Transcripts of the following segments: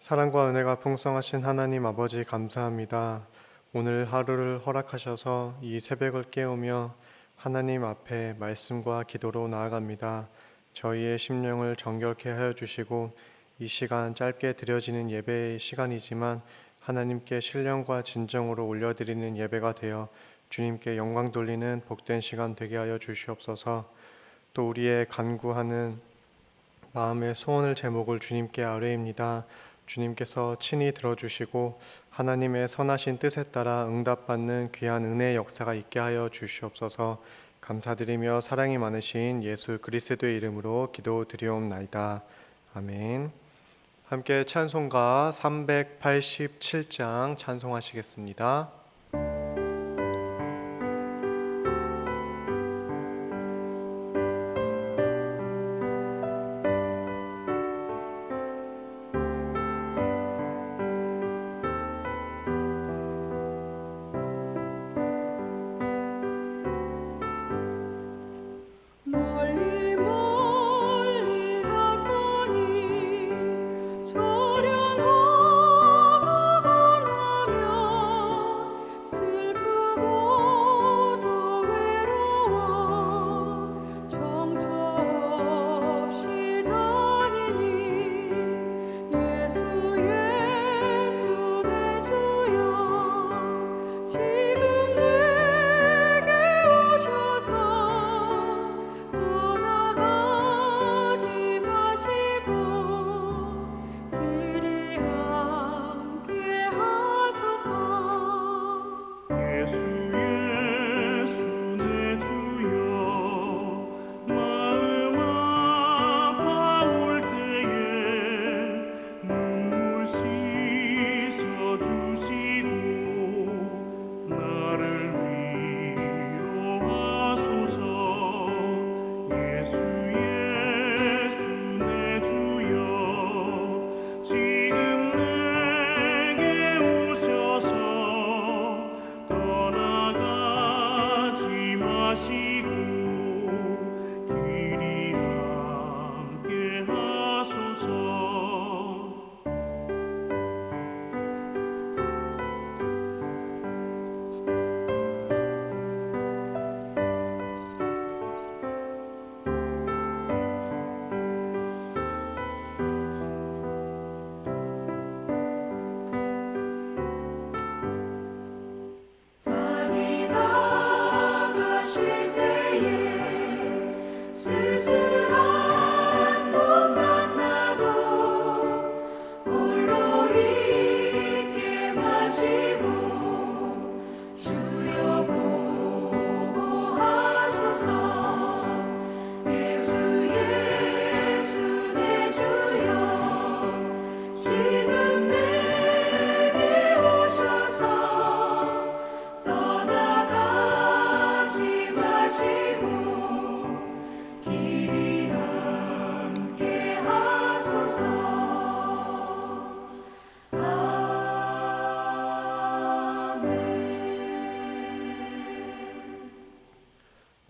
사랑과 은혜가 풍성하신 하나님 아버지 감사합니다. 오늘 하루를 허락하셔서 이 새벽을 깨우며 하나님 앞에 말씀과 기도로 나아갑니다. 저희의 심령을 정결케 하여 주시고 이 시간 짧게 드려지는 예배의 시간이지만 하나님께 신령과 진정으로 올려드리는 예배가 되어 주님께 영광 돌리는 복된 시간 되게 하여 주시옵소서. 또 우리의 간구하는 마음의 소원을 제목을 주님께 아뢰입니다. 주님께서 친히 들어주시고 하나님의 선하신 뜻에 따라 응답받는 귀한 은혜의 역사가 있게 하여 주시옵소서. 감사드리며 사랑이 많으신 예수 그리스도의 이름으로 기도드리옵나이다. 아멘. 함께 찬송가 387장 찬송하시겠습니다.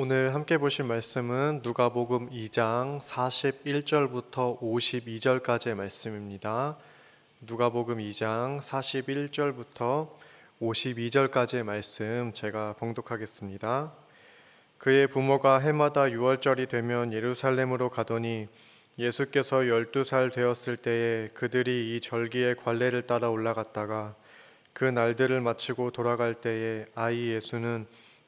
오늘 함께 보실 말씀은 누가복음 2장 41절부터 52절까지의 말씀입니다. 누가복음 2장 41절부터 52절까지의 말씀 제가 봉독하겠습니다. 그의 부모가 해마다 유월절이 되면 예루살렘으로 가더니 예수께서 열두 살 되었을 때에 그들이 이 절기의 관례를 따라 올라갔다가 그 날들을 마치고 돌아갈 때에 아이 예수는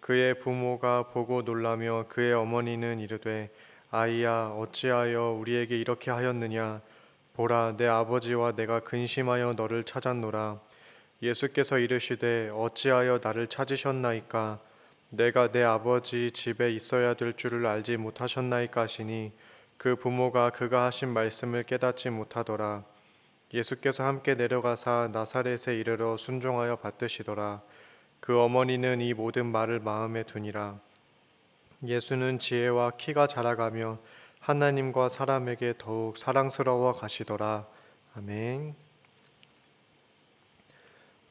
그의 부모가 보고 놀라며 그의 어머니는 이르되 아이야 어찌하여 우리에게 이렇게 하였느냐? 보라 내 아버지와 내가 근심하여 너를 찾았노라. 예수께서 이르시되 어찌하여 나를 찾으셨나이까? 내가 내 아버지 집에 있어야 될 줄을 알지 못하셨나이까 하시니 그 부모가 그가 하신 말씀을 깨닫지 못하더라. 예수께서 함께 내려가사 나사렛에 이르러 순종하여 받드시더라. 그 어머니는 이 모든 말을 마음에 두니라. 예수는 지혜와 키가 자라가며 하나님과 사람에게 더욱 사랑스러워 가시더라. 아멘.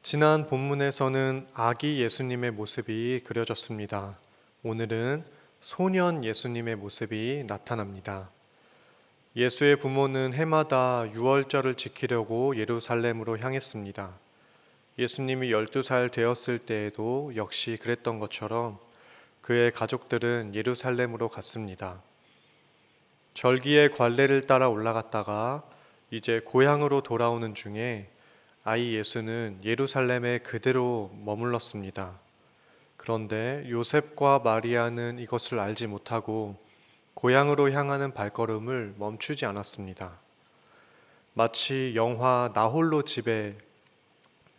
지난 본문에서는 아기 예수님의 모습이 그려졌습니다. 오늘은 소년 예수님의 모습이 나타납니다. 예수의 부모는 해마다 유월절을 지키려고 예루살렘으로 향했습니다. 예수님이 12살 되었을 때에도 역시 그랬던 것처럼 그의 가족들은 예루살렘으로 갔습니다. 절기의 관례를 따라 올라갔다가 이제 고향으로 돌아오는 중에 아이 예수는 예루살렘에 그대로 머물렀습니다. 그런데 요셉과 마리아는 이것을 알지 못하고 고향으로 향하는 발걸음을 멈추지 않았습니다. 마치 영화 나홀로 집에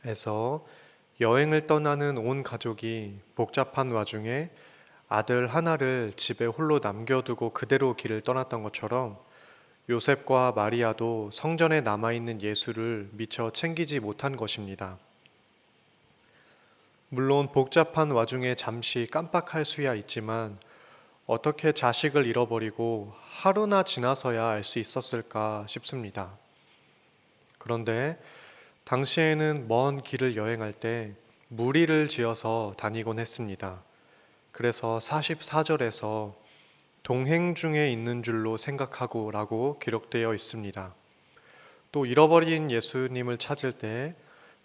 에서 여행을 떠나는 온 가족이 복잡한 와중에 아들 하나를 집에 홀로 남겨두고 그대로 길을 떠났던 것처럼 요셉과 마리아도 성전에 남아있는 예수를 미처 챙기지 못한 것입니다. 물론 복잡한 와중에 잠시 깜빡할 수야 있지만 어떻게 자식을 잃어버리고 하루나 지나서야 알 수 있었을까 싶습니다. 그런데 당시에는 먼 길을 여행할 때 무리를 지어서 다니곤 했습니다. 그래서 44절에서 동행 중에 있는 줄로 생각하고 라고 기록되어 있습니다. 또 잃어버린 예수님을 찾을 때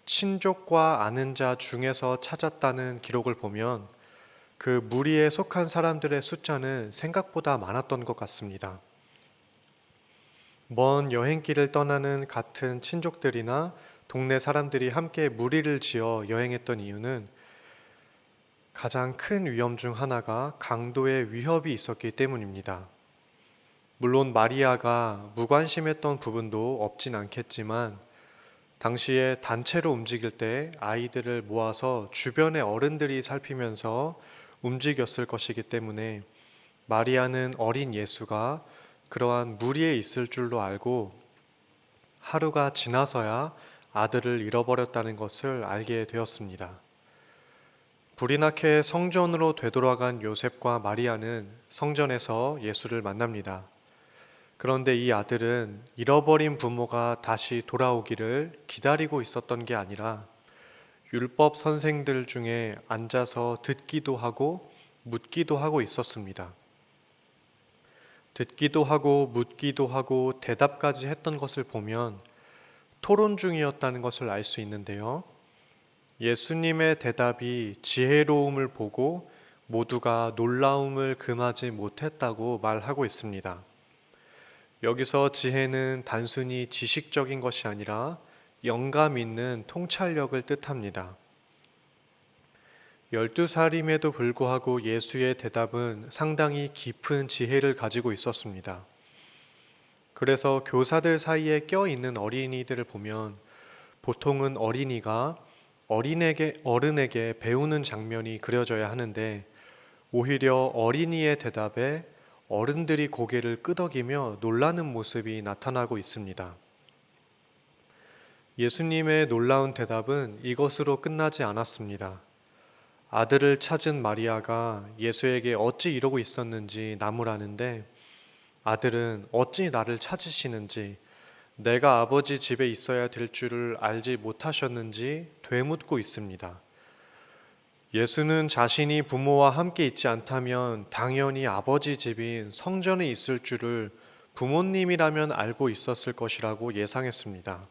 친족과 아는 자 중에서 찾았다는 기록을 보면 그 무리에 속한 사람들의 숫자는 생각보다 많았던 것 같습니다. 먼 여행길을 떠나는 같은 친족들이나 동네 사람들이 함께 무리를 지어 여행했던 이유는 가장 큰 위험 중 하나가 강도의 위협이 있었기 때문입니다. 물론 마리아가 무관심했던 부분도 없진 않겠지만 당시에 단체로 움직일 때 아이들을 모아서 주변의 어른들이 살피면서 움직였을 것이기 때문에 마리아는 어린 예수가 그러한 무리에 있을 줄로 알고 하루가 지나서야 아들을 잃어버렸다는 것을 알게 되었습니다. 나게 성전으로 되돌아간 요셉과 마리아는 성전에서 예수를 만납니다. 그런데 이 아들은 잃어버린 부모가 다시 돌아오기를 기다리고 있었던 게 아니라 율법 선생들 중에 앉아서 듣기도 하고 묻기도 하고 있었습니다. 듣기도 하고 묻기도 하고 대답까지 했던 것을 보면 토론 중이었다는 것을 알 수 있는데요. 예수님의 대답이 지혜로움을 보고 모두가 놀라움을 금하지 못했다고 말하고 있습니다. 여기서 지혜는 단순히 지식적인 것이 아니라 영감 있는 통찰력을 뜻합니다. 12살임에도 불구하고 예수의 대답은 상당히 깊은 지혜를 가지고 있었습니다. 그래서 교사들 사이에 껴 있는 어린이들을 보면 보통은 어린이가 어린에게 어른에게 배우는 장면이 그려져야 하는데 오히려 어린이의 대답에 어른들이 고개를 끄덕이며 놀라는 모습이 나타나고 있습니다. 예수님의 놀라운 대답은 이것으로 끝나지 않았습니다. 아들을 찾은 마리아가 예수에게 어찌 이러고 있었는지 나무라는데 아들은 어찌 나를 찾으시는지 내가 아버지 집에 있어야 될 줄을 알지 못하셨는지 되묻고 있습니다. 예수는 자신이 부모와 함께 있지 않다면 당연히 아버지 집인 성전에 있을 줄을 부모님이라면 알고 있었을 것이라고 예상했습니다.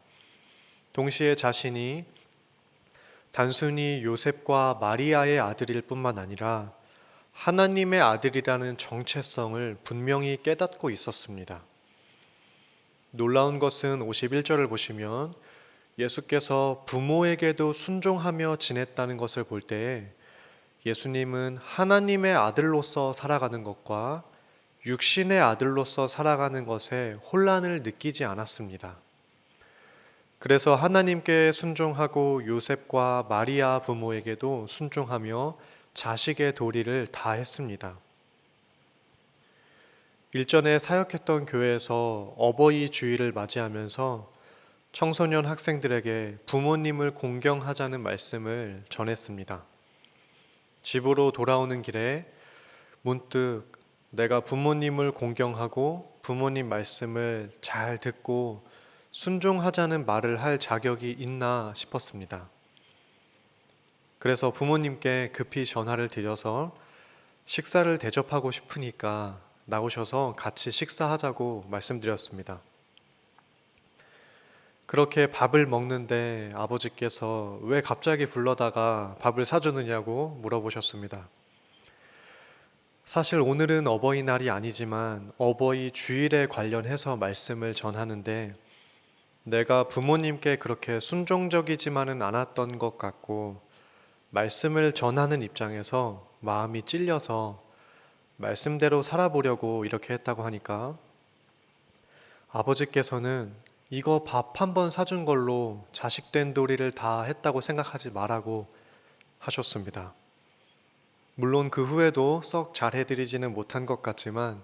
동시에 자신이 단순히 요셉과 마리아의 아들일 뿐만 아니라 하나님의 아들이라는 정체성을 분명히 깨닫고 있었습니다. 놀라운 것은 51절을 보시면 예수께서 부모에게도 순종하며 지냈다는 것을 볼때 예수님은 하나님의 아들로서 살아가는 것과 육신의 아들로서 살아가는 것에 혼란을 느끼지 않았습니다. 그래서 하나님께 순종하고 요셉과 마리아 부모에게도 순종하며 자식의 도리를 다 했습니다. 일전에 사역했던 교회에서 어버이 주일을 맞이하면서 청소년 학생들에게 부모님을 공경하자는 말씀을 전했습니다. 집으로 돌아오는 길에 문득 내가 부모님을 공경하고 부모님 말씀을 잘 듣고 순종하자는 말을 할 자격이 있나 싶었습니다. 그래서 부모님께 급히 전화를 드려서 식사를 대접하고 싶으니까 나오셔서 같이 식사하자고 말씀드렸습니다. 그렇게 밥을 먹는데 아버지께서 왜 갑자기 불러다가 밥을 사주느냐고 물어보셨습니다. 사실 오늘은 어버이날이 아니지만 어버이 주일에 관련해서 말씀을 전하는데 내가 부모님께 그렇게 순종적이지만은 않았던 것 같고 말씀을 전하는 입장에서 마음이 찔려서 말씀대로 살아보려고 이렇게 했다고 하니까 아버지께서는 이거 밥 한 번 사준 걸로 자식된 도리를 다 했다고 생각하지 말라고 하셨습니다. 물론 그 후에도 썩 잘해드리지는 못한 것 같지만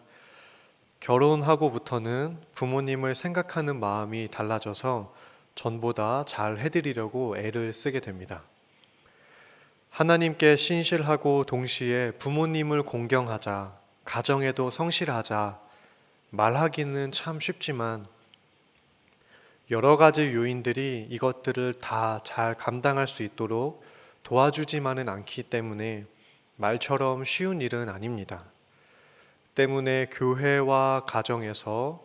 결혼하고부터는 부모님을 생각하는 마음이 달라져서 전보다 잘 해드리려고 애를 쓰게 됩니다. 하나님께 신실하고 동시에 부모님을 공경하자, 가정에도 성실하자, 말하기는 참 쉽지만 여러 가지 요인들이 이것들을 다 잘 감당할 수 있도록 도와주지만은 않기 때문에 말처럼 쉬운 일은 아닙니다. 때문에 교회와 가정에서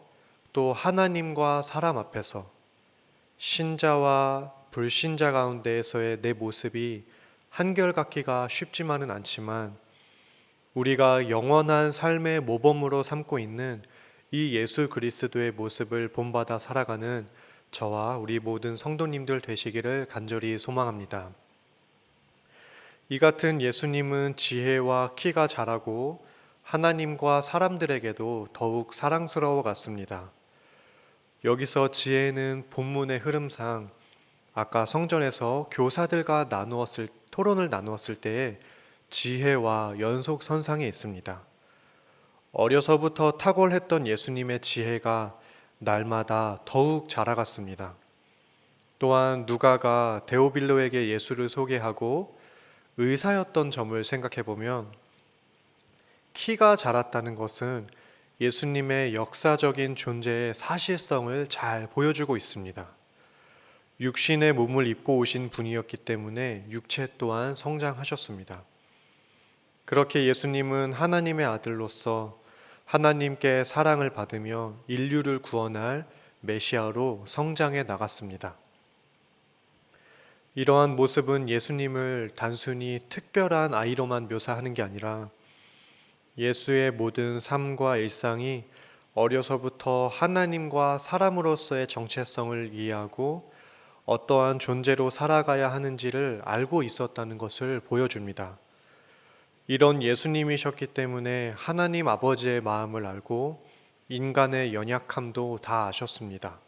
또 하나님과 사람 앞에서 신자와 불신자 가운데에서의 내 모습이 한결같기가 쉽지만은 않지만 우리가 영원한 삶의 모범으로 삼고 있는 이 예수 그리스도의 모습을 본받아 살아가는 저와 우리 모든 성도님들 되시기를 간절히 소망합니다. 이 같은 예수님은 지혜와 키가 자라고 하나님과 사람들에게도 더욱 사랑스러워 갔습니다. 여기서 지혜는 본문의 흐름상 아까 성전에서 교사들과 나누었을 토론을 나누었을 때에 지혜와 연속 선상에 있습니다. 어려서부터 탁월했던 예수님의 지혜가 날마다 더욱 자라갔습니다. 또한 누가가 데오빌로에게 예수를 소개하고 의사였던 점을 생각해 보면 키가 자랐다는 것은 예수님의 역사적인 존재의 사실성을 잘 보여주고 있습니다. 육신의 몸을 입고 오신 분이었기 때문에 육체 또한 성장하셨습니다. 그렇게 예수님은 하나님의 아들로서 하나님께 사랑을 받으며 인류를 구원할 메시아로 성장해 나갔습니다. 이러한 모습은 예수님을 단순히 특별한 아이로만 묘사하는 게 아니라 예수의 모든 삶과 일상이 어려서부터 하나님과 사람으로서의 정체성을 이해하고 어떠한 존재로 살아가야 하는지를 알고 있었다는 것을 보여줍니다. 이런 예수님이셨기 때문에 하나님 아버지의 마음을 알고 인간의 연약함도 다 아셨습니다.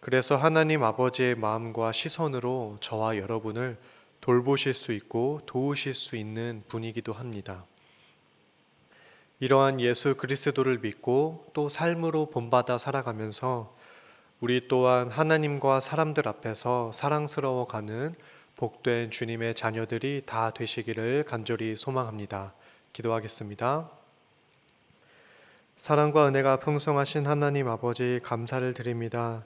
그래서 하나님 아버지의 마음과 시선으로 저와 여러분을 돌보실 수 있고 도우실 수 있는 분이기도 합니다. 이러한 예수 그리스도를 믿고 또 삶으로 본받아 살아가면서 우리 또한 하나님과 사람들 앞에서 사랑스러워 가는 복된 주님의 자녀들이 다 되시기를 간절히 소망합니다. 기도하겠습니다. 사랑과 은혜가 풍성하신 하나님 아버지 감사를 드립니다.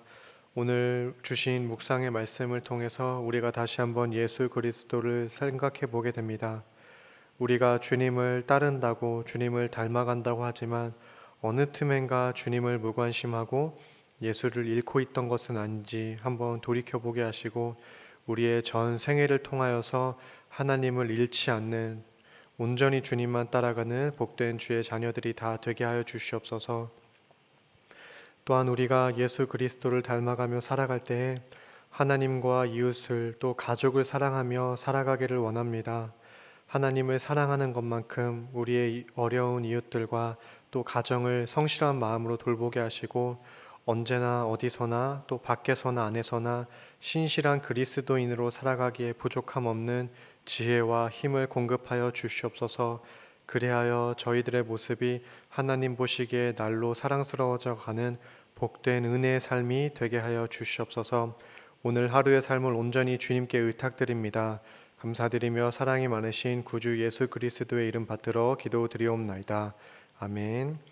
오늘 주신 묵상의 말씀을 통해서 우리가 다시 한번 예수 그리스도를 생각해 보게 됩니다. 우리가 주님을 따른다고 주님을 닮아간다고 하지만 어느 틈엔가 주님을 무관심하고 예수를 잃고 있던 것은 아닌지 한번 돌이켜 보게 하시고 우리의 전 생애를 통하여서 하나님을 잃지 않는 온전히 주님만 따라가는 복된 주의 자녀들이 다 되게 하여 주시옵소서. 또한 우리가 예수 그리스도를 닮아가며 살아갈 때에 하나님과 이웃을 또 가족을 사랑하며 살아가기를 원합니다. 하나님을 사랑하는 것만큼 우리의 어려운 이웃들과 또 가정을 성실한 마음으로 돌보게 하시고 언제나 어디서나 또 밖에서나 안에서나 신실한 그리스도인으로 살아가기에 부족함 없는 지혜와 힘을 공급하여 주시옵소서. 그리하여 저희들의 모습이 하나님 보시기에 날로 사랑스러워져 가는 복된 은혜의 삶이 되게 하여 주시옵소서. 오늘 하루의 삶을 온전히 주님께 의탁드립니다. 감사드리며 사랑이 많으신 구주 예수 그리스도의 이름 받들어 기도드리옵나이다. 아멘.